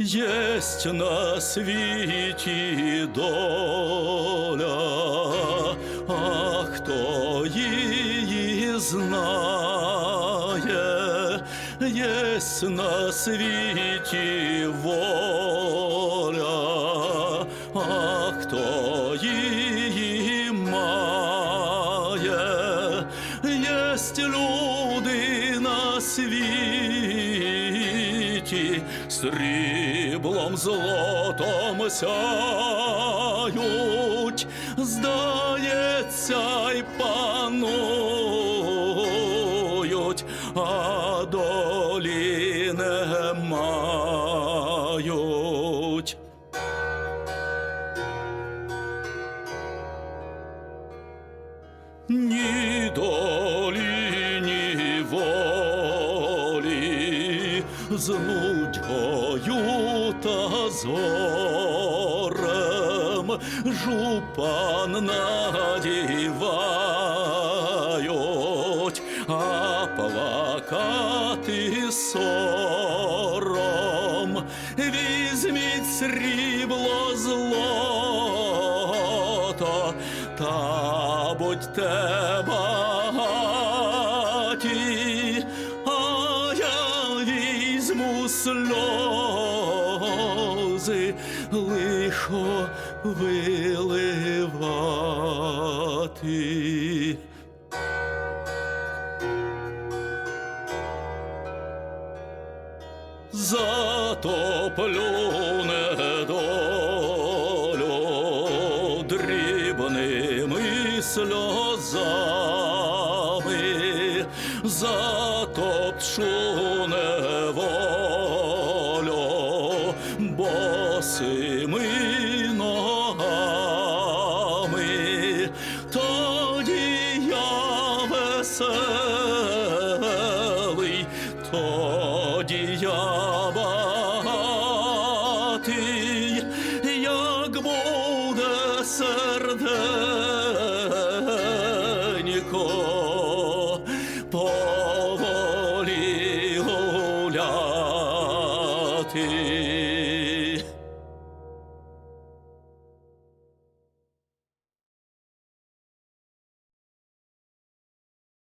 Єсть на світі доля, а хто її знає, єсть на світі воля, хто її має, єсть люди на світі, сріблом золотом сяють, здається, й панують, а долі не мають. Ні долі, ні волі, з нудьгою та зорем жупан надівають, а плакати сором. Візьміть срібло злото, та будьте багаті, а я візьму сльози лихо виливати. Затоплю сльозами затопчу неволю босими ногами. Тоді я веселий, тоді я багатий, як буде сердець. ti.